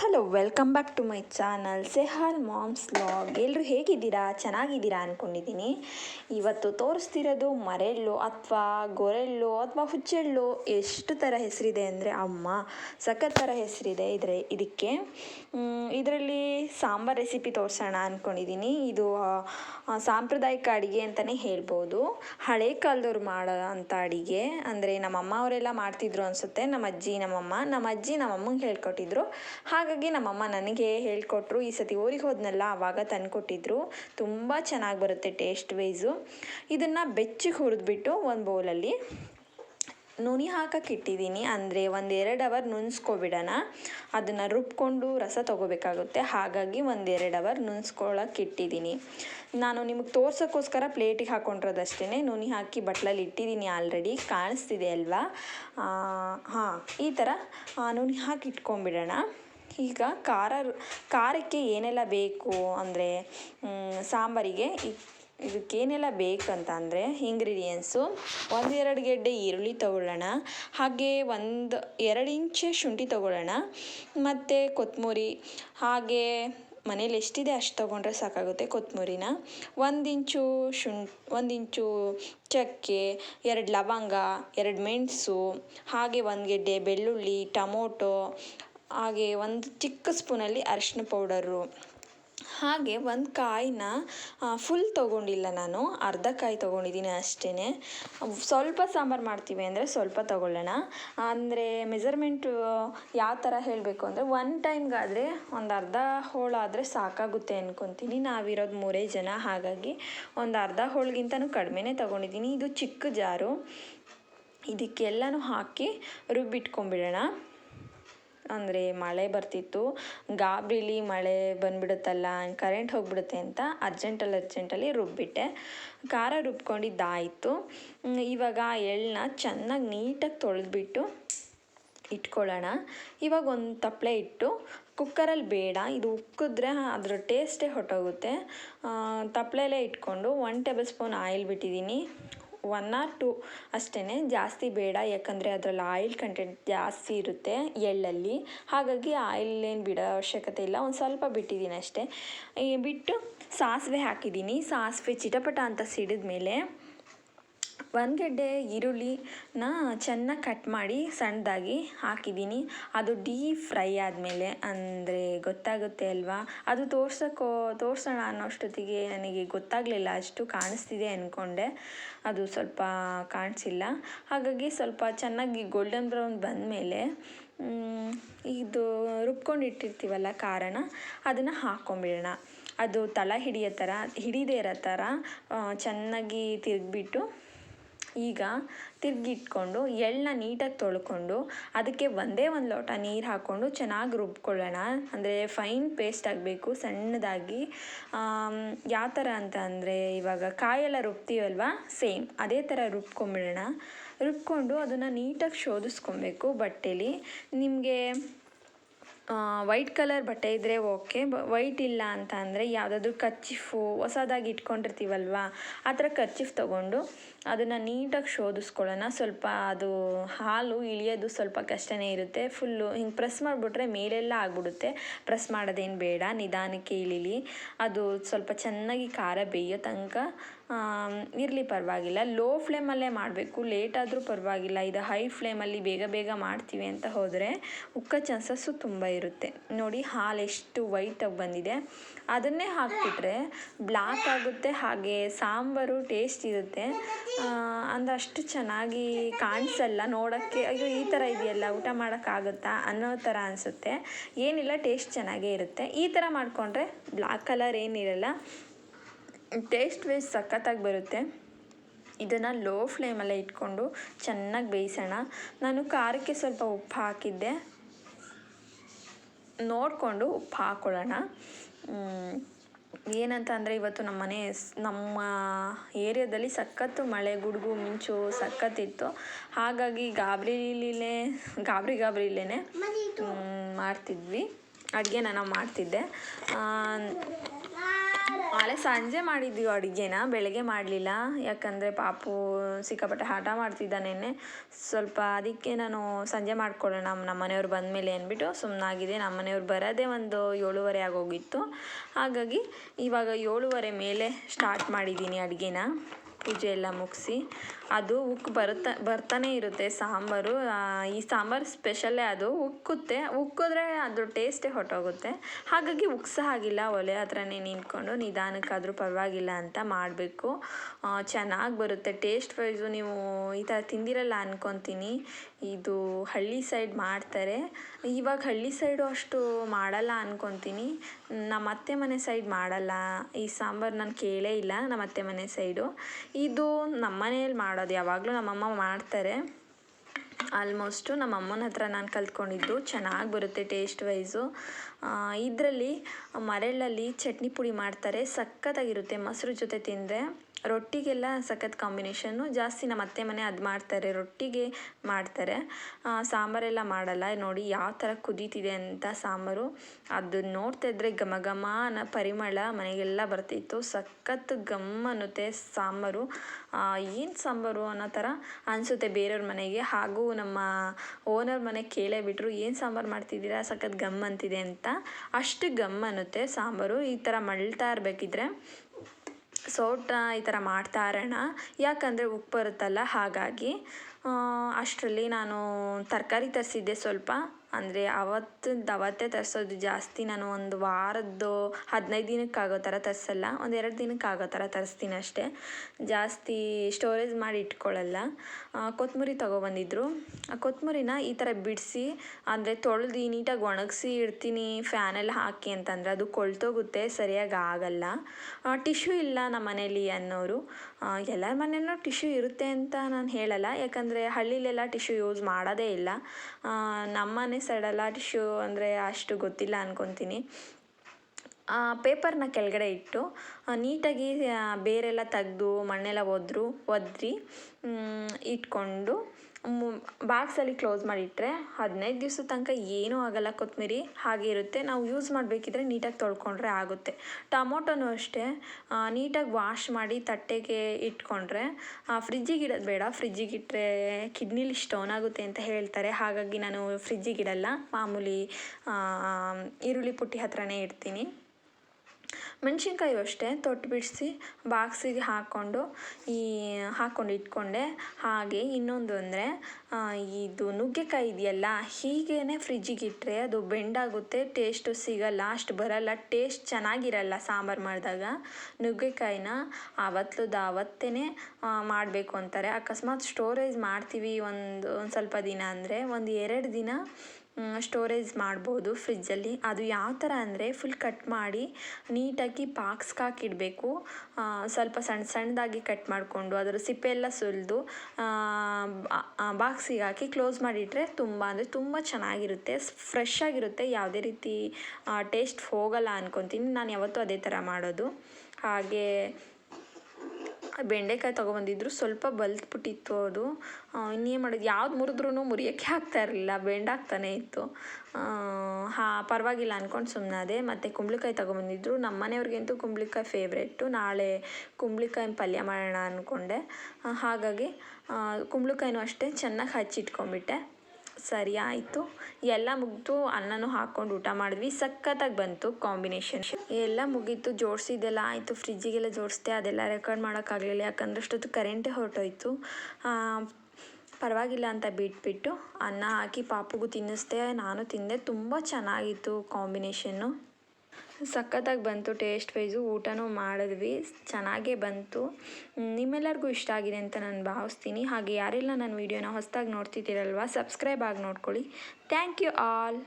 Hello welcome back to my channel Sehal moms log ಎಲ್ಲರೂ ಹೇಗಿದ್ದೀರಾ? ಚೆನ್ನಾಗಿದ್ದೀರಾ ಅಂದ್ಕೊಂಡಿದ್ದೀನಿ ಇವತ್ತು ತೋರಿಸ್ತಿರೋದು ಮರೆಳ್ಳು ಅಥವಾ ಗೊರೆಳ್ಳು ಅಥವಾ ಹುಚ್ಚೆಳ್ಳು ಎಷ್ಟು ಥರ ಹೆಸರಿದೆ ಅಂದರೆ ಅಮ್ಮ, ಸಖತ್ ಥರ ಹೆಸರಿದೆ ಇದ್ರೆ ಇದಕ್ಕೆ. ಇದರಲ್ಲಿ ಸಾಂಬಾರ್ ರೆಸಿಪಿ ತೋರಿಸೋಣ ಅಂದ್ಕೊಂಡಿದ್ದೀನಿ ಇದು ಸಾಂಪ್ರದಾಯಿಕ ಅಡುಗೆ ಅಂತಲೇ ಹೇಳ್ಬೋದು. ಹಳೆ ಕಾಲದವ್ರು ಮಾಡೋ ಅಂಥ ಅಡುಗೆ. ಅಂದರೆ ನಮ್ಮಮ್ಮ ಅವರೆಲ್ಲ ಮಾಡ್ತಿದ್ರು ಅನಿಸುತ್ತೆ. ನಮ್ಮ ಅಜ್ಜಿ ನಮ್ಮಮ್ಮ ನಮ್ಮ ಅಜ್ಜಿ ನಮ್ಮಮ್ಮಂಗೆ ಹೇಳ್ಕೊಟ್ಟಿದ್ರು. ಹಾಗಾಗಿ ನಮ್ಮಮ್ಮ ನನಗೆ ಹೇಳಿಕೊಟ್ರು. ಈ ಸತಿ ಊರಿಗೆ ಹೋದ್ನಲ್ಲ ಆವಾಗ ತಂದುಕೊಟ್ಟಿದ್ರು. ತುಂಬ ಚೆನ್ನಾಗಿ ಬರುತ್ತೆ ಟೇಸ್ಟ್ ವೈಸು. ಇದನ್ನು ಬೆಚ್ಚಗೆ ಹುರಿದ್ಬಿಟ್ಟು ಒಂದು ಬೌಲಲ್ಲಿ ನುಣಿ ಹಾಕಕ್ಕೆ ಇಟ್ಟಿದ್ದೀನಿ. ಅಂದರೆ ಒಂದು ಎರಡು ಅವರ್ ನುಣ್ಸ್ಕೊಬಿಡೋಣ ಅದನ್ನು ರುಬ್ಕೊಂಡು ರಸ ತೊಗೋಬೇಕಾಗುತ್ತೆ. ಹಾಗಾಗಿ ಒಂದು ಎರಡು ಅವರ್ ನುಣ್ಸ್ಕೊಳಕ್ಕೆ ಇಟ್ಟಿದ್ದೀನಿ. ನಾನು ನಿಮಗೆ ತೋರ್ಸೋಕ್ಕೋಸ್ಕರ ಪ್ಲೇಟಿಗೆ ಹಾಕ್ಕೊಂಡಿರೋದಷ್ಟೇ ನುಣಿ ಹಾಕಿ ಬಟ್ಲಲ್ಲಿ ಇಟ್ಟಿದ್ದೀನಿ ಆಲ್ರೆಡಿ. ಕಾಣಿಸ್ತಿದೆ ಅಲ್ವಾ? ಹಾಂ, ಈ ಥರ ನುಣಿ ಹಾಕಿ ಇಟ್ಕೊಂಬಿಡೋಣ ಈಗ ಖಾರ ಖಾರಕ್ಕೆ ಏನೆಲ್ಲ ಬೇಕು ಅಂದರೆ ಸಾಂಬಾರಿಗೆ ಇದಕ್ಕೇನೆಲ್ಲ ಬೇಕಂತ ಅಂದರೆ ಇಂಗ್ರೀಡಿಯೆಂಟ್ಸು ಒಂದು ಎರಡು ಗೆಡ್ಡೆ ಈರುಳ್ಳಿ ತಗೊಳ್ಳೋಣ, ಹಾಗೆ ಒಂದು ಎರಡು ಇಂಚು ಶುಂಠಿ ತಗೊಳ್ಳೋಣ, ಮತ್ತು ಕೊತ್ತಂಬರಿ ಹಾಗೆ ಮನೇಲಿ ಎಷ್ಟಿದೆ ಅಷ್ಟು ತೊಗೊಂಡ್ರೆ ಸಾಕಾಗುತ್ತೆ ಕೊತ್ತಂಬರಿನ ಒಂದು ಇಂಚು ಶುಂ, ಒಂದು ಇಂಚು ಚಕ್ಕೆ, ಎರಡು ಲವಂಗ, ಎರಡು ಮೆಣಸು, ಹಾಗೆ ಒಂದು ಗೆಡ್ಡೆ ಬೆಳ್ಳುಳ್ಳಿ, ಟೊಮೊಟೊ ಹಾಗೆ ಒಂದು ಚಿಕ್ಕ ಸ್ಪೂನಲ್ಲಿ ಅರಿಶಿನ ಪೌಡರು. ಹಾಗೆ ಒಂದು ಕಾಯಿನ ಫುಲ್ ತೊಗೊಂಡಿಲ್ಲ ನಾನು, ಅರ್ಧ ಕಾಯಿ ತೊಗೊಂಡಿದ್ದೀನಿ ಅಷ್ಟೇ ಸ್ವಲ್ಪ ಸಾಂಬಾರು ಮಾಡ್ತೀವಿ ಅಂದರೆ ಸ್ವಲ್ಪ ತೊಗೊಳ್ಳೋಣ. ಅಂದರೆ ಮೆಜರ್ಮೆಂಟು ಯಾವ ಥರ ಹೇಳಬೇಕು ಅಂದರೆ ಒನ್ ಟೈಮ್ಗಾದರೆ ಒಂದು ಅರ್ಧ ಹೋಳಾದರೆ ಸಾಕಾಗುತ್ತೆ ಅಂದ್ಕೊತೀನಿ ನಾವಿರೋದು ಮೂರೇ ಜನ, ಹಾಗಾಗಿ ಒಂದು ಅರ್ಧ ಹೋಳಿಗಿಂತನೂ ಕಡಿಮೆನೇ ತೊಗೊಂಡಿದ್ದೀನಿ. ಇದು ಚಿಕ್ಕ ಜಾರು. ಇದಕ್ಕೆಲ್ಲನೂ ಹಾಕಿ ರುಬ್ಬಿಟ್ಕೊಂಬಿಡೋಣ ಅಂದರೆ ಮಳೆ ಬರ್ತಿತ್ತು, ಗಾಬರಿಲಿ ಮಳೆ ಬಂದ್ಬಿಡುತ್ತಲ್ಲ ಕರೆಂಟ್ ಹೋಗ್ಬಿಡುತ್ತೆ ಅಂತ ಅರ್ಜೆಂಟಲ್ಲಿ ಅರ್ಜೆಂಟಲ್ಲಿ ರುಬ್ಬಿಟ್ಟೆ. ಖಾರ ರುಬ್ಕೊಂಡಿದ್ದಾಯಿತು. ಇವಾಗ ಎಳ್ಳನ್ನ ಚೆನ್ನಾಗಿ ನೀಟಾಗಿ ತೊಳೆದ್ಬಿಟ್ಟು ಇಟ್ಕೊಳ್ಳೋಣ. ಇವಾಗ ಒಂದು ತಪ್ಪಲೆ ಇಟ್ಟು ಕುಕ್ಕರಲ್ಲಿ ಬೇಡ, ಇದು ಉಕ್ಕಿದ್ರೆ ಅದರ ಟೇಸ್ಟೇ ಹೊಟ್ಟೋಗುತ್ತೆ. ತಪ್ಪಲೆಲೇ ಇಟ್ಕೊಂಡು ಒನ್ ಟೇಬಲ್ ಸ್ಪೂನ್ ಆಯಿಲ್ ಬಿಟ್ಟಿದ್ದೀನಿ. ಒನ್ ಆರ್ ಟು ಅಷ್ಟೇ ಜಾಸ್ತಿ ಬೇಡ. ಯಾಕಂದರೆ ಅದರಲ್ಲಿ ಆಯಿಲ್ ಕಂಟೆಂಟ್ ಜಾಸ್ತಿ ಇರುತ್ತೆ ಎಳ್ಳಲ್ಲಿ. ಹಾಗಾಗಿ ಆಯಿಲ್ ಏನು ಬಿಡೋ ಅವಶ್ಯಕತೆ ಇಲ್ಲ. ಒಂದು ಸ್ವಲ್ಪ ಬಿಟ್ಟಿದ್ದೀನಿ ಅಷ್ಟೇ. ಬಿಟ್ಟು ಸಾಸಿವೆ ಹಾಕಿದ್ದೀನಿ ಸಾಸಿವೆ ಚಿಟಪಟ ಅಂತ ಸಿಡಿದ ಮೇಲೆ ಒಂದು ಗೆಡ್ಡೆ ಈರುಳ್ಳಿನ ಚೆನ್ನಾಗಿ ಕಟ್ ಮಾಡಿ ಸಣ್ಣದಾಗಿ ಹಾಕಿದ್ದೀನಿ. ಅದು ಡೀಪ್ ಫ್ರೈ ಆದಮೇಲೆ, ಅಂದರೆ ಗೊತ್ತಾಗುತ್ತೆ ಅಲ್ವಾ? ಅದು ತೋರ್ಸೋಕ್ಕೋ ತೋರಿಸೋಣ ಅನ್ನೋಷ್ಟೊತ್ತಿಗೆ ನನಗೆ ಗೊತ್ತಾಗಲಿಲ್ಲ. ಅಷ್ಟು ಕಾಣಿಸ್ತಿದೆ ಅಂದ್ಕೊಂಡೆ ಅದು ಸ್ವಲ್ಪ ಕಾಣಿಸಿಲ್ಲ. ಹಾಗಾಗಿ ಸ್ವಲ್ಪ ಚೆನ್ನಾಗಿ ಗೋಲ್ಡನ್ ಬ್ರೌನ್ ಬಂದಮೇಲೆ ಇದು ರುಬ್ಕೊಂಡಿಟ್ಟಿರ್ತೀವಲ್ಲ ಕಾರಣ ಅದನ್ನು ಹಾಕ್ಕೊಂಬಿಡೋಣ ಅದು ತಳ ಹಿಡಿಯೋ ಥರ, ಹಿಡಿದೇ ಇರೋ ಥರ ಚೆನ್ನಾಗಿ ತಿರುಗಿಬಿಟ್ಟು ಈಗ ತಿರುಗಿಟ್ಕೊಂಡು ಎಳ್ಳನ್ನ ನೀಟಾಗಿ ತೊಳ್ಕೊಂಡು ಅದಕ್ಕೆ ಒಂದೇ ಒಂದು ಲೋಟ ನೀರು ಹಾಕ್ಕೊಂಡು ಚೆನ್ನಾಗಿ ರುಬ್ಕೊಳ್ಳೋಣ. ಅಂದರೆ ಫೈನ್ ಪೇಸ್ಟ್ ಆಗಬೇಕು, ಸಣ್ಣದಾಗಿ. ಯಾವ ಥರ ಅಂತ ಅಂದರೆ ಇವಾಗ ಕಾಯೆಲ್ಲ ರುಬ್ತೀವಲ್ವ? ಸೇಮ್, ಅದೇ ಥರ ರುಬ್ಕೊಂಬಿಡೋಣ. ರುಬ್ಕೊಂಡು ಅದನ್ನು ನೀಟಾಗಿ ಶೋಧಿಸ್ಕೊಬೇಕು ಬಟ್ಟೆಲಿ. ನಿಮಗೆ ವೈಟ್ ಕಲರ್ ಬಟ್ಟೆ ಇದ್ದರೆ ಓಕೆ ವೈಟ್ ಇಲ್ಲ ಅಂತ ಅಂದರೆ ಯಾವುದಾದ್ರೂ ಕರ್ಚಿಫು ಹೊಸದಾಗಿ ಇಟ್ಕೊಂಡಿರ್ತೀವಲ್ವಾ, ಆ ಥರ ಕರ್ಚಿಫ್ ತೊಗೊಂಡು ಅದನ್ನು ನೀಟಾಗಿ ಶೋಧಿಸ್ಕೊಳ್ಳೋಣ. ಸ್ವಲ್ಪ ಅದು ಹಾಲು ಇಳಿಯೋದು ಸ್ವಲ್ಪ ಕಷ್ಟನೇ ಇರುತ್ತೆ. ಫುಲ್ಲು ಹಿಂಗೆ ಪ್ರೆಸ್ ಮಾಡಿಬಿಟ್ರೆ ಮೇಲೆಲ್ಲ ಆಗ್ಬಿಡುತ್ತೆ. ಪ್ರೆಸ್ ಮಾಡೋದೇನು ಬೇಡ, ನಿಧಾನಕ್ಕೆ ಇಳಿಲಿ. ಅದು ಸ್ವಲ್ಪ ಚೆನ್ನಾಗಿ ಖಾರ ಬೇಯೋ ತನಕ ಇರಲಿ ಪರವಾಗಿಲ್ಲ. ಲೋ ಫ್ಲೇಮಲ್ಲೇ ಮಾಡಬೇಕು. ಲೇಟ್ ಆದರೂ ಪರವಾಗಿಲ್ಲ. ಇದು ಹೈ ಫ್ಲೇಮಲ್ಲಿ ಬೇಗ ಬೇಗ ಮಾಡ್ತೀವಿ ಅಂತ ಹೋದರೆ ಉಕ್ಕ ಚಾನ್ಸಸ್ಸು ತುಂಬ ಇರುತ್ತೆ. ನೋಡಿ, ಹಾಲು ಎಷ್ಟು ವೈಟಾಗಿ ಬಂದಿದೆ. ಅದನ್ನೇ ಹಾಕಿಬಿಟ್ರೆ ಬ್ಲ್ಯಾಕ್ ಆಗುತ್ತೆ, ಹಾಗೆ ಸಾಂಬಾರು ಟೇಸ್ಟ್ ಇರುತ್ತೆ. ಅಂದರೆ ಅಷ್ಟು ಚೆನ್ನಾಗಿ ಕಾಣಿಸಲ್ಲ ನೋಡೋಕ್ಕೆ. ಅಯ್ಯೋ, ಈ ಥರ ಇದೆಯಲ್ಲ, ಊಟ ಮಾಡೋಕ್ಕಾಗುತ್ತಾ ಅನ್ನೋ ಥರ ಅನಿಸುತ್ತೆ. ಏನಿಲ್ಲ ಟೇಸ್ಟ್ ಚೆನ್ನಾಗೇ ಇರುತ್ತೆ. ಈ ಥರ ಮಾಡಿಕೊಂಡ್ರೆ ಬ್ಲ್ಯಾಕ್ ಕಲರ್ ಏನಿರಲ್ಲ. ಟೇಸ್ಟ್ ವೈಸ್ ಸಖತ್ತಾಗಿ ಬರುತ್ತೆ. ಇದನ್ನು ಲೋ ಫ್ಲೇಮಲ್ಲೇ ಇಟ್ಕೊಂಡು ಚೆನ್ನಾಗಿ ಬೇಯಿಸೋಣ. ನಾನು ಖಾರಕ್ಕೆ ಸ್ವಲ್ಪ ಉಪ್ಪು ಹಾಕಿದ್ದೆ. ನೋಡಿಕೊಂಡು ಉಪ್ಪು ಹಾಕ್ಕೊಳ್ಳೋಣ ಏನಂತ ಅಂದರೆ ಇವತ್ತು ನಮ್ಮ ಮನೆ ನಮ್ಮ ಏರಿಯಾದಲ್ಲಿ ಸಖತ್ತು ಮಳೆ, ಗುಡುಗು, ಮಿಂಚು ಸಖತ್ತಿತ್ತು. ಹಾಗಾಗಿ ಗಾಬರಿಲೇ ಗಾಬರಿ ಗಾಬರಿಲೇ ಮಾಡ್ತಿದ್ವಿ. ಅಡುಗೆನ ನಾನು ಮಾಡ್ತಿದ್ದೆ. ಆ, ಆಲೆ ಸಂಜೆ ಮಾಡಿದ್ದೀವಿ ಅಡುಗೆನ ಬೆಳಗ್ಗೆ ಮಾಡಲಿಲ್ಲ. ಯಾಕಂದರೆ ಪಾಪು ಸಿಕ್ಕಾಪಟ್ಟೆ ಹಠ ಮಾಡ್ತಿದ್ದ ನೆನ್ನೆ. ಸ್ವಲ್ಪ ಅದಕ್ಕೆ ನಾನು ಸಂಜೆ ಮಾಡ್ಕೊಳ್ಳೋಣ ನಮ್ಮ ಮನೆಯವ್ರು ಬಂದಮೇಲೆ ಅಂದ್ಬಿಟ್ಟು ಸುಮ್ಮನಾಗಿದೆ ನಮ್ಮ ಮನೆಯವ್ರು ಬರೋದೇ ಒಂದು ಏಳುವರೆ ಆಗೋಗಿತ್ತು. ಹಾಗಾಗಿ ಇವಾಗ ಏಳುವರೆ ಮೇಲೆ ಸ್ಟಾರ್ಟ್ ಮಾಡಿದ್ದೀನಿ ಅಡುಗೆನ. ಪೂಜೆ ಎಲ್ಲ ಮುಗಿಸಿ ಅದು ಉಕ್ಕು ಬರುತ್ತಾ, ಬರ್ತಾನೆ ಇರುತ್ತೆ ಸಾಂಬಾರು. ಈ ಸಾಂಬಾರು ಸ್ಪೆಷಲ್ಲೇ ಅದು ಉಕ್ಕುತ್ತೆ. ಉಕ್ಕಿದ್ರೆ ಅದ್ರ ಟೇಸ್ಟೇ ಹೊಟ್ಟೋಗುತ್ತೆ ಹಾಗಾಗಿ ಉಕ್ಸ ಹಾಗಿಲ್ಲ ಒಲೆ ಹತ್ರನೇ ನಿಂತ್ಕೊಂಡು ನಿಧಾನಕ್ಕಾದರೂ ಪರವಾಗಿಲ್ಲ ಅಂತ ಮಾಡಬೇಕು. ಚೆನ್ನಾಗಿ ಬರುತ್ತೆ. ಟೇಸ್ಟ್ ವೈಸು ನೀವು ಈ ಥರ ತಿಂದಿರಲ್ಲ ಅನ್ಕೊತೀನಿ. ಇದು ಹಳ್ಳಿ ಸೈಡ್ ಮಾಡ್ತಾರೆ. ಇವಾಗ ಹಳ್ಳಿ ಸೈಡು ಅಷ್ಟು ಮಾಡಲ್ಲ ಅನ್ಕೊತೀನಿ. ನಮ್ಮ ಅತ್ತೆ ಮನೆ ಸೈಡ್ ಮಾಡಲ್ಲ. ಈ ಸಾಂಬಾರು ನಾನು ಕೇಳೇ ಇಲ್ಲ ನಮ್ಮ ಅತ್ತೆ ಮನೆ ಸೈಡು ಇದು ನಮ್ಮ ಮನೆಯಲ್ಲಿ ಮಾಡೋದು. ಯಾವಾಗಲೂ ನಮ್ಮಮ್ಮ ಮಾಡ್ತಾರೆ. ಆಲ್ಮೋಸ್ಟು ನಮ್ಮ ಅಮ್ಮನ ಹತ್ರ ನಾನು ಕಲ್ತ್ಕೊಂಡಿದ್ದು ಚೆನ್ನಾಗಿ ಬರುತ್ತೆ ಟೇಸ್ಟ್ ವೈಸು ಇದರಲ್ಲಿ ಮರಳಲ್ಲಿ ಚಟ್ನಿ ಪುಡಿ ಮಾಡ್ತಾರೆ. ಸಖತ್ತಾಗಿರುತ್ತೆ. ಮೊಸರು ಜೊತೆ ತಿಂದರೆ. ರೊಟ್ಟಿಗೆಲ್ಲ ಸಖತ್ ಕಾಂಬಿನೇಷನ್ನು ಜಾಸ್ತಿ ನಮ್ಮ ಅತ್ತೆ ಮನೆ ಅದು ಮಾಡ್ತಾರೆ, ರೊಟ್ಟಿಗೆ ಮಾಡ್ತಾರೆ. ಸಾಂಬಾರೆಲ್ಲ ಮಾಡಲ್ಲ. ನೋಡಿ ಯಾವ ಥರ ಕುದೀತಿದೆ ಅಂತ ಸಾಂಬಾರು. ಅದು ನೋಡ್ತಾ ಇದ್ರೆ ಘಮ ಘಮ ಅನ್ನೋ ಪರಿಮಳ ಮನೆಗೆಲ್ಲ ಬರ್ತಿತ್ತು. ಸಖತ್ ಘಮ್ ಅನ್ನುತ್ತೆ ಸಾಂಬಾರು. ಏನು ಸಾಂಬಾರು ಅನ್ನೋ ಥರ ಅನಿಸುತ್ತೆ ಬೇರೆಯವ್ರ ಮನೆಗೆ. ಹಾಗೂ ನಮ್ಮ ಓನರ್ ಮನೆ ಕೇಳೇ ಬಿಟ್ಟರು ಏನು ಸಾಂಬಾರು ಮಾಡ್ತಿದ್ದೀರಾ? ಸಖತ್ ಗಮ್ ಅಂತಿದೆ ಅಂತ. ಅಷ್ಟು ಗಮ್ ಅನ್ನುತ್ತೆ ಸಾಂಬಾರು. ಈ ಥರ ಮಳ್ತಾ ಇರಬೇಕಿದ್ರೆ ಸೋಟ ಈ ಥರ ಮಾಡ್ತಾ ಇರೋಣ. ಯಾಕಂದರೆ ಉಪ್ಪು ಬರುತ್ತಲ್ಲ ಹಾಗಾಗಿ. ಅಷ್ಟರಲ್ಲಿ ನಾನು ತರಕಾರಿ ತರಿಸಿದ್ದೆ ಸ್ವಲ್ಪ. ಅಂದರೆ ಅವತ್ತು, ಅವತ್ತೇ ತರಿಸೋದು. ಜಾಸ್ತಿ ನಾನು ಒಂದು ವಾರದ್ದು ಹದಿನೈದು ದಿನಕ್ಕೆ ಆಗೋ ಥರ ತರಿಸಲ್ಲ. ಒಂದು ಎರಡು ದಿನಕ್ಕೆ ಆಗೋ ಥರ ತರಿಸ್ತೀನಿ ಅಷ್ಟೇ. ಜಾಸ್ತಿ ಸ್ಟೋರೇಜ್ ಮಾಡಿ ಇಟ್ಕೊಳ್ಳಲ್ಲ. ಕೊತ್ತಂಬರಿ ತೊಗೊಬಂದಿದ್ರು ಆ ಕೊತ್ತಂಬರಿನ ಈ ಥರ ಬಿಡಿಸಿ, ಅಂದರೆ ತೊಳೆದು ನೀಟಾಗಿ ಒಣಗಿಸಿ ಇಡ್ತೀನಿ, ಫ್ಯಾನಲ್ಲಿ ಹಾಕಿ ಅಂತಂದರೆ ಅದು ಕೊಳ್ತೋಗುತ್ತೆ, ಸರಿಯಾಗಿ ಆಗಲ್ಲ. ಟಿಶ್ಯೂ ಇಲ್ಲ ನಮ್ಮ ಮನೇಲಿ ಅನ್ನೋರು ಎಲ್ಲರ ಮನೆಯಲ್ಲೂ ಟಿಶ್ಯೂ ಇರುತ್ತೆ ಅಂತ ನಾನು ಹೇಳಲ್ಲ. ಯಾಕಂದರೆ ಹಳ್ಳಿಲೆಲ್ಲ ಟಿಶ್ಯೂ ಯೂಸ್ ಮಾಡೋದೇ ಇಲ್ಲ. ನಮ್ಮನೆ ನಮ್ಮ ಸೈಡೆಲ್ಲ ಟಿಶ್ಯೂ ಅಂದರೆ ಅಷ್ಟು ಗೊತ್ತಿಲ್ಲ ಅಂದ್ಕೊತೀನಿ ಪೇಪರ್ನ ಕೆಳಗಡೆ ಇಟ್ಟು ನೀಟಾಗಿ ಬೇರೆಲ್ಲ ತೆಗ್ದು ಮಣ್ಣೆಲ್ಲ ಒದ್ರು, ಒದ್ರಿ ಮ್, ಬಾಕ್ಸಲ್ಲಿ ಕ್ಲೋಸ್ ಮಾಡಿಟ್ಟರೆ ಹದಿನೈದು ದಿವಸದ ತನಕ ಏನೂ ಆಗಲ್ಲ ಕೊತ್ತಂಬರಿ ಹಾಗೆ ಇರುತ್ತೆ. ನಾವು ಯೂಸ್ ಮಾಡಬೇಕಿದ್ರೆ ನೀಟಾಗಿ ತೊಳ್ಕೊಂಡ್ರೆ ಆಗುತ್ತೆ. ಟೊಮೊಟೊನೂ ಅಷ್ಟೇ. ನೀಟಾಗಿ ವಾಶ್ ಮಾಡಿ ತಟ್ಟೆಗೆ ಇಟ್ಕೊಂಡ್ರೆ ಫ್ರಿಜ್ಜಿಗೆ ಇಡೋದು ಬೇಡ. ಫ್ರಿಜ್ಜಿಗೆ ಇಟ್ಟರೆ ಕಿಡ್ನಿಲಿ ಸ್ಟೋನ್ ಆಗುತ್ತೆ ಅಂತ ಹೇಳ್ತಾರೆ. ಹಾಗಾಗಿ ನಾನು ಫ್ರಿಜ್ಜಿಗೆ ಇಡಲ್ಲ. ಮಾಮೂಲಿ ಈರುಳ್ಳಿ ಪುಟ್ಟಿ ಹತ್ರನೇ ಇಡ್ತೀನಿ. ಮೆಣಸಿನ್ಕಾಯಿ ಅಷ್ಟೇ ತೊಟ್ಟು ಬಿಡಿಸಿ ಬಾಕ್ಸಿಗೆ ಹಾಕ್ಕೊಂಡು ಈ ಹಾಕ್ಕೊಂಡು ಇಟ್ಕೊಂಡೆ. ಹಾಗೆ ಇನ್ನೊಂದು ಅಂದರೆ ಇದು ನುಗ್ಗೆಕಾಯಿ ಇದೆಯಲ್ಲ ಹೀಗೇ ಫ್ರಿಜ್ಜಿಗೆ ಇಟ್ಟರೆ ಅದು ಬೆಂಡಾಗುತ್ತೆ ಟೇಸ್ಟು ಸಿಗಲ್ಲ, ಅಷ್ಟು ಬರಲ್ಲ ಟೇಸ್ಟ್ ಚೆನ್ನಾಗಿರಲ್ಲ ಸಾಂಬಾರು ಮಾಡಿದಾಗ. ನುಗ್ಗೆಕಾಯಿನ ಆವತ್ತದ ಆವತ್ತೇ ಮಾಡಬೇಕು ಅಂತಾರೆ. ಅಕಸ್ಮಾತ್ ಸ್ಟೋರೇಜ್ ಮಾಡ್ತೀವಿ ಒಂದು ಒಂದು ಸ್ವಲ್ಪ ದಿನ ಅಂದರೆ, ಒಂದು ಎರಡು ದಿನ ಸ್ಟೋರೇಜ್ ಮಾಡ್ಬೋದು ಫ್ರಿಜ್ಜಲ್ಲಿ ಅದು ಯಾವ ಥರ ಅಂದರೆ ಫುಲ್ ಕಟ್ ಮಾಡಿ ನೀಟಾಗಿ ಬಾಕ್ಸ್ಗೆ ಹಾಕಿಡಬೇಕು. ಸ್ವಲ್ಪ ಸಣ್ಣ ಸಣ್ಣದಾಗಿ ಕಟ್ ಮಾಡಿಕೊಂಡು ಅದರ ಸಿಪ್ಪೆ ಎಲ್ಲ ಸುಲಿದು ಬಾಕ್ಸಿಗೆ ಹಾಕಿ ಕ್ಲೋಸ್ ಮಾಡಿಟ್ರೆ ತುಂಬ, ಅಂದರೆ ತುಂಬ ಚೆನ್ನಾಗಿರುತ್ತೆ. ಫ್ರೆಶ್ ಆಗಿರುತ್ತೆ. ಯಾವುದೇ ರೀತಿ ಟೇಸ್ಟ್ ಹೋಗಲ್ಲ ಅನ್ಕೊತೀನಿ. ನಾನು ಯಾವತ್ತೂ ಅದೇ ಥರ ಮಾಡೋದು. ಹಾಗೆ ಬೆಂಡೆಕಾಯಿ ತೊಗೊಬಂದಿದ್ರು ಸ್ವಲ್ಪ ಬಲ್ತ್ಬಿಟ್ಟಿತ್ತು ಅದು. ಇನ್ನೇನು ಮಾಡೋದು? ಯಾವ್ದು ಮುರಿದ್ರೂ ಮುರಿಯೋಕ್ಕೆ ಆಗ್ತಾ ಇರಲಿಲ್ಲ, ಬೆಂಡಾಗ್ತಾನೆ ಇತ್ತು. ಹಾ, ಪರವಾಗಿಲ್ಲ ಅಂದ್ಕೊಂಡು ಸುಮ್ಮನಾದೆ ಮತ್ತು ಕುಂಬಳಕಾಯಿ ತೊಗೊಬಂದಿದ್ರು. ನಮ್ಮ ಮನೆಯವ್ರಿಗಂತೂ ಕುಂಬಳಕಾಯಿ ಫೇವ್ರೆಟ್ಟು ನಾಳೆ ಕುಂಬಳಕಾಯಿ ಪಲ್ಯ ಮಾಡೋಣ ಅಂದ್ಕೊಂಡೆ ಹಾಗಾಗಿ ಕುಂಬಳಕಾಯಿನೂ ಅಷ್ಟೇ ಚೆನ್ನಾಗಿ ಹಚ್ಚಿಟ್ಕೊಂಡ್ಬಿಟ್ಟೆ. ಸರಿ, ಆಯಿತು. ಎಲ್ಲ ಮುಗಿದು ಅನ್ನನೂ ಹಾಕ್ಕೊಂಡು ಊಟ ಮಾಡಿದ್ವಿ. ಸಖತ್ತಾಗಿ ಬಂತು ಕಾಂಬಿನೇಷನ್. ಎಲ್ಲ ಮುಗೀತು ಜೋಡಿಸಿದ್ದೆಲ್ಲ ಆಯಿತು. ಫ್ರಿಜ್ಜಿಗೆಲ್ಲ ಜೋಡಿಸ್ದೆ, ಅದೆಲ್ಲ ರೆಕಾರ್ಡ್ ಮಾಡೋಕ್ಕಾಗಲಿಲ್ಲ ಯಾಕಂದ್ರೆ ಅಷ್ಟೊತ್ತು ಕರೆಂಟೇ ಹೊರಟೋಯ್ತು. ಪರವಾಗಿಲ್ಲ ಅಂತ ಬಿಟ್ಬಿಟ್ಟು ಅನ್ನ ಹಾಕಿ ಪಾಪುಗೂ ತಿನ್ನಿಸ್ದೆ, ನಾನು ತಿಂದೆ. ತುಂಬ ಚೆನ್ನಾಗಿತ್ತು ಕಾಂಬಿನೇಷನ್ನು. ಸಖತ್ತಾಗಿ ಬಂತು ಟೇಸ್ಟ್ ವೈಸು, ಊಟನೂ ಮಾಡಿದ್ವಿ, ಚೆನ್ನಾಗೇ ಬಂತು. ನಿಮ್ಮೆಲ್ಲರಿಗೂ ಇಷ್ಟ ಆಗಿದೆ ಅಂತ ನಾನು ಭಾವಿಸ್ತೀನಿ. ಹಾಗೆ ಯಾರೆಲ್ಲ ನನ್ನ ವೀಡಿಯೋನ ಹೊಸದಾಗಿ ನೋಡ್ತಿದ್ದೀರಲ್ವ, ಸಬ್ಸ್ಕ್ರೈಬ್ ಆಗಿ ನೋಡ್ಕೊಳ್ಳಿ. Thank you all.